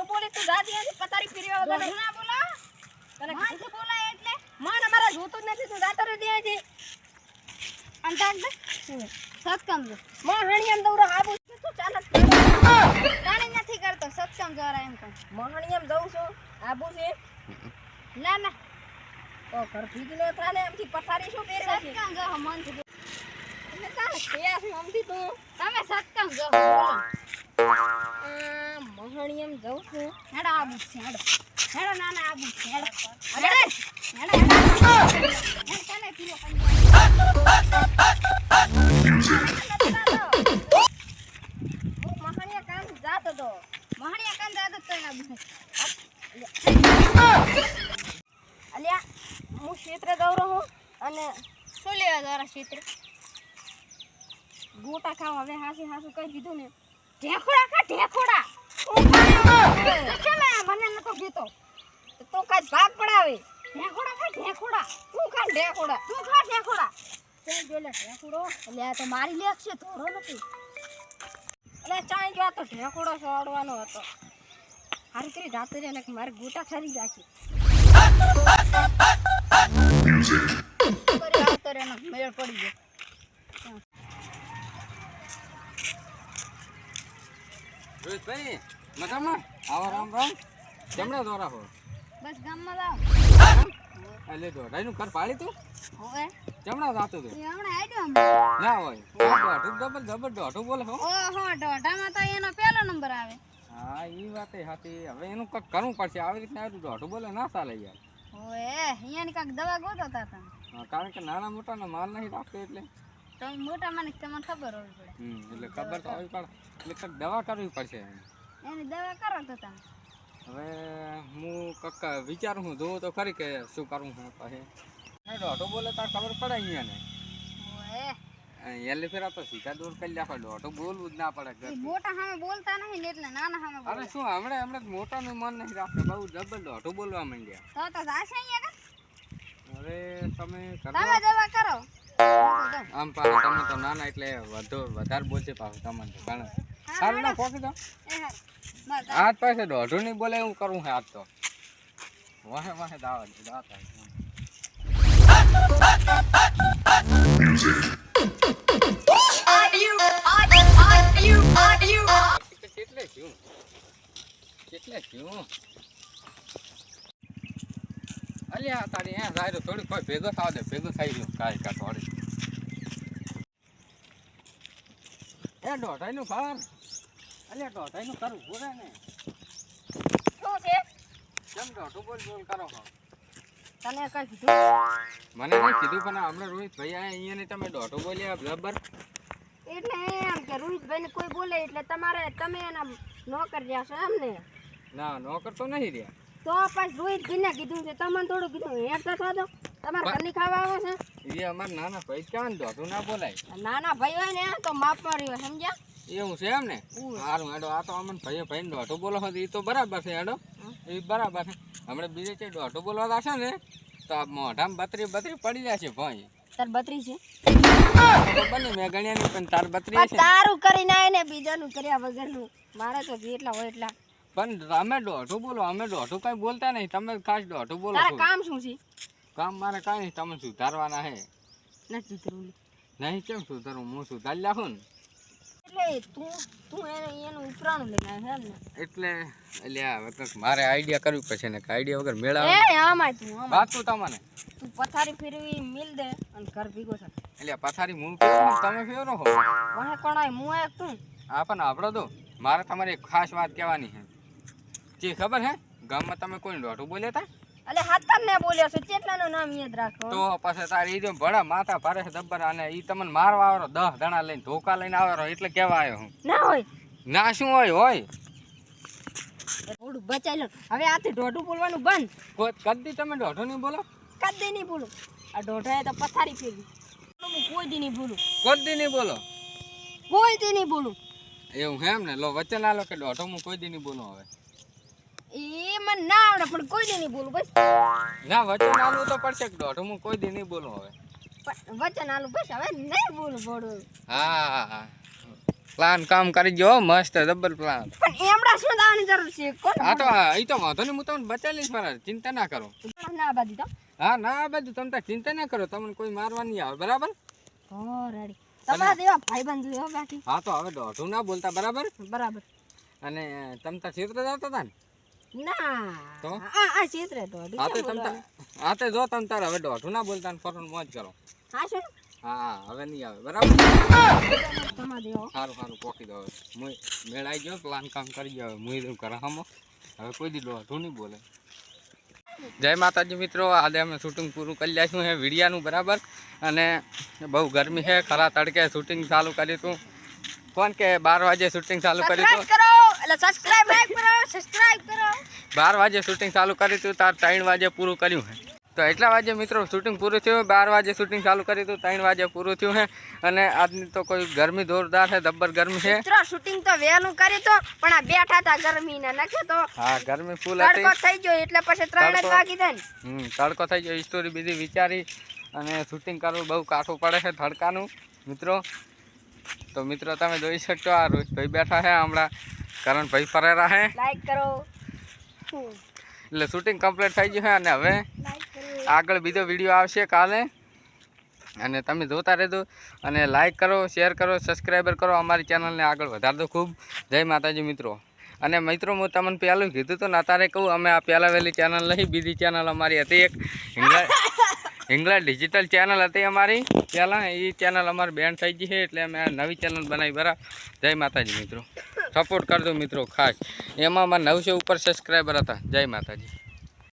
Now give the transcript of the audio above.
દોઢું બોલે તું જાતી નથી પતારી ફેરવા વગર દોઢું ના બોલાવો. તને માણસે બોલાય એટલે. મન અમારા જોતું જ નથી તું જાતો રહી ત્યાંથી અંદાજ દે. સત્સંગ જો. માં હણિયામ દৌડો આબુ તું ચાલત તાણી નથી કરતો સત્સંગ દ્વારા એમ કહું. મોહણિયામ જઉં છું. આબુ છે. ના ના. તો ઘર ભીગ ન થાને એમથી પથારી શું પહેરવા છે? સત્સંગ જો મનથી બોલ. એટલે તારે કયા છે આમથી તું. તમે સત્સંગ જો મોહણિયામ જઉં છું. હેડો આબુ છે હેડો. હેડો ના ના આબુ છે હેડો. હેડો હેડો ચાલે પીલો કંઈ કામ જાતો તો મહાણિયા કાન જાતો તો એના અલ્યા હું ક્ષેત્રે દોડો હું અને શું લેવા દ્વારા ક્ષેત્ર? ગોટા ખાવા. હવે હાસી હાસું કહી દીધું ને. ઢેખોડા ખા ઢેખોડા. મને નતો કીધો તો કાંઈ ભાગ પડાવે ઢેખોડા ખા ઢેખોડા તું ખા ઢેકોડા તું ઢેખોડા જોલે ઢેકોડો એટલે તો મારી લેખ છે ધોરો નથી એટલે ચાઈ જો તો ઢેખોડો સોડવાનો હતો હારી કરી જાતો છે ને મારે ગોટા ખરી જાશે મેળ પડી ગયો મજામાં? આવો રામ રામ. જમણા દોરા હો? બસ ગામમાં જાવ એટલે દોઢાઈનું ઘર પાડી તું? હવે. જમણા જાતું તું? એ હમણાં આડ્યો ના હોય. દોઢું જબર જબર દોઢું બોલે હો. ઓહો દોઢામાં તો એનો પહેલો નંબર આવે. હા એ વાત હાથી હવે એનું કંઈક કરવું પડશે. આવી રીતના દોઢું બોલે ના ચાલે યાર. ઓએ અહીંયાની કાંઈક દવા ગોતો તા. તમે કારણ કે નાના મોટાનો માલ નહીં રાખતો એટલે. તમે મોટા મને તમને ખબર હોવી પડે. એટલે ખબર તો આવી પડે. એટલે કંઈક દવા કરવી પડશે એની દવા કરો તો તમે. હવે હું કક્કા વિચારું હું જોઉં તો ખરી કે શું કરવું હું પછી. દોઢું બોલે તાર ખબર પડે અહીંયા ને. એલી ફેરા તો સીધા દૂર કરી નાખો દોઢું બોલવું જ ના પડે મોટા સામે બોલતા નહીં ને એટલે નાના સામે અરે શું હમણાં હમણાં મોટાનું મન નહીં રાખતો બહુ જબર દોઢું બોલવા માંડ્યા. તો તો જાશે અહીંયા હવે તમે? કરો તમે દવા કરો. આમ પાછું તમે તો નાના એટલે વધુ વધારે બોલશે પાછું તમને કારણ સારું ના ખોટી તો. આજ પાસે દોઢું નહીં બોલે એવું કરવું છે આજ તો. વાહે વાહે દાવા દે દાતા કેટલે થયું? કેટલે થયું? અલ્યા તારી હે રાયરો થોડી કોઈ ભેગો થાવ દે ભેગો થઈ ગયો કાય કા થોડી એ દોઢાઈનું ઘર અલ્યા દોઢાઈનું કરવું પૂરે ને. શું છે? કેમ દોઢું બોલ બોલ કરો છો તને કઈ કીધું મને નહીં કીધું પણ હમણાં રોહિત ભાઈ આયા અહીંયા ને તમે દોઢું બોલ્યા બરાબર? એટલે એમ કે રોહિતભાઈ ને કોઈ બોલે એટલે તમારે તમે એના નોકર રહ્યા છો એમ ને. ના નોકર તો નહીં રહ્યા. તો પછી રોહિતભાઈ ને કીધું છે તમને થોડું કીધું હેર તો થતો તમારે ઘરની ખાવા આવે છે? એ અમાર નાના ભાઈ ક્યાં દોઢું ના બોલાય. નાના ભાઈ હોય ને તો માપમાં રહ્યો સમજ્યા? એવું છે એમ ને? સારું હેડો આ તો અમને ભાઈ ભાઈ દોઢું બોલો એ તો બરાબર છે હેડો. એ બરાબર છે. હમણાં બીજે છે દોઢું બોલવા જશે ને તો આ મોઢામાં બત્રી બત્રી પડી જશે ભાઈ. તાર બત્રી છે? બને મેં ગણ્યા નહીં પણ તાર બત્રી છે. તારું કરીને આય ને બીજાનું કર્યા વગરનું. મારે તો એટલા હોય એટલા. પણ અમે દોઢું બોલો અમે દોઢું કઈ બોલતા નહીં તમે ખાસ દોઢું બોલો તારા કામ શું છે? કામ મારે કાંઈ નહીં તમે સુધારવાના હે. નથી સુધરવું નહીં કેમ સુધારું? હું સુધારી લાખું ને? એટલે તું તું એનું ઉપરાણું લઈને ને. એટલે એટલે હવે કંઈક મારે આઈડિયા કરવી પડશે ને આઈડિયા વગર મેળા એ આમાં તું આમાં વાત તું તમને? તું પથારી ફેરવી મિલ દે અને ઘર ભેગો થાય એટલે પથારી હું તમે ફેરો હો વાહે કોણાય હું એક તું આ પણ આપણો તો. મારે તમારે એક ખાસ વાત કહેવાની છે. જે ખબર હે? ગામમાં તમે કોઈ દોઢું બોલ્યા હતા એટલે હાતર ને બોલ્યો છે કેટલાનું નામ યાદ રાખો. તો પાછે તારે ઈ જો ભડા માથા ભારે છે દબ્બર અને ઈ તમને મારવા આવ્યો દસ દણા લઈને ધોકા લઈને આવ્યો એટલે કેવા આવ્યો હું? ના હોય. ના શું હોય હોય? થોડું બચાઈ લો હવે આથી ઢોઢું બોલવાનું બંધ. કોઈ કદી તમે ઢોઢું નહીં બોલો? કદી નહીં બોલું. આ ઢોઢાએ તો પથારી ફેરવી. હું કોઈ દી નહીં બોલું. કદી નહીં બોલો? કોઈ દી નહીં બોલું. એવું હેમ એમ ને? લો વચ્ચે ના લો કે ઢોઢો હું કોઈ દી નહીં બોલું હવે. એ મને ના આવડે પણ કોઈ દી નહીં બોલું બસ. ના વચન નાલું તો પડશે કે હું કોઈ દી નહીં બોલું હવે. વચન આલું બસ હવે નહીં બોલું બોલું. હા હા હા. પ્લાન કામ કરી ગયો મસ્ત ડબલ પ્લાન પણ એમડા શું દાવાની જરૂર છે? કોણ હા તો એ તો વાંધો નહીં હું તમને બચાવીશ મારા ચિંતા ના કરો. ના બાજી તો. હા ના બધું તમે તાર ચિંતા ના કરો તમને કોઈ મારવા નહીં આવે બરાબર? હો રેડી. તમારા જેવા ભાઈબંધ હો બાકી. હા તો હવે દોઢું ના બોલતા બરાબર? બરાબર. અને તમે તાર ક્ષેત્ર જતા હતા ને? ના. તો? આ આ ચિત્ર તમ તાર તો જો તમે તાર હવે દોઢું ના બોલતા ને મોજ કરો. હા શું હા હવે નહીં આવે. બરાબર? સારું સારું પોકી દો હવે. મેળાઈ ગયો પ્લાન કામ કરી ગયો. એ કરામાં હવે કોઈ દી દોઢું નહીં બોલે. જય માતાજી મિત્રો આજે અમે શૂટિંગ પૂરું કરી લઈશું હે વિડિયાનું બરાબર? અને બહુ ગરમી છે ખરા તડકે શૂટિંગ ચાલુ કર્યું હતું કોણ કે બાર વાગે શૂટિંગ ચાલુ કર્યું હતું સબસ્ક્રાઇબ કરો. એટલે સબસ્ક્રાઇબ લાઈક કરો સબસ્ક્રાઇબ કરો. બાર વાગે શૂટિંગ ચાલુ કર્યું હતું તાર ત્રણ વાગે પૂરું કર્યું છે તો એટલા વાગે મિત્રો શૂટિંગ પૂરું થયું બાર વાગે શૂટિંગ ચાલુ કર્યું હતું ત્રણ વાગે પૂરું થયું છે અને આજની તો કોઈ ગરમી જોરદાર છે દબ્બર ગરમી છે મિત્રો શૂટિંગ તો વહેલું કર્યું તો પણ આ બેઠા હતા ગરમી ને નખે તો હા ગરમી ફૂલ હતી. તડકો થઈ ગયો એટલે પછી ત્રણ જ વાગી જાય હમ તડકો થઈ ગયો સ્ટોરી બીજી વિચારી અને શૂટિંગ કરવું બહુ કાઠું પડે છે તડકાનું મિત્રો તો મિત્રો તમે જોઈ શકશો આ રોહિતભાઈ બેઠા છે હમણાં. કરણભાઈ ફરેરા છે. લાઈક કરો. એટલે શૂટિંગ કમ્પ્લીટ થઈ ગયું છે અને હવે આગળ બીજો વીડિયો આવશે કાલે. અને તમે જોતા રહેજો. અને લાઈક કરો શેર કરો સબસ્ક્રાઈબર કરો અમારી ચેનલને આગળ વધારજો ખૂબ. જય માતાજી મિત્રો. અને મિત્રો હું તમને પહેલું કીધું હતું ને અત્યારે કહું અમે આ પહેલાં વહેલી ચેનલ નહીં બીજી ચેનલ અમારી હતી એક. હિંગલા ડિજિટલ ચેનલ હતી અમારી. પહેલાં એ ચેનલ અમારી બેન થઈ ગઈ છે, એટલે અમે નવી ચેનલ બનાવી બરાબર જય માતાજી મિત્રો. સપોર્ટ કરજો મિત્રો, ખાસ. એમાં અમારા નવસો ઉપર સબસ્ક્રાઈબર હતા. જય માતાજી.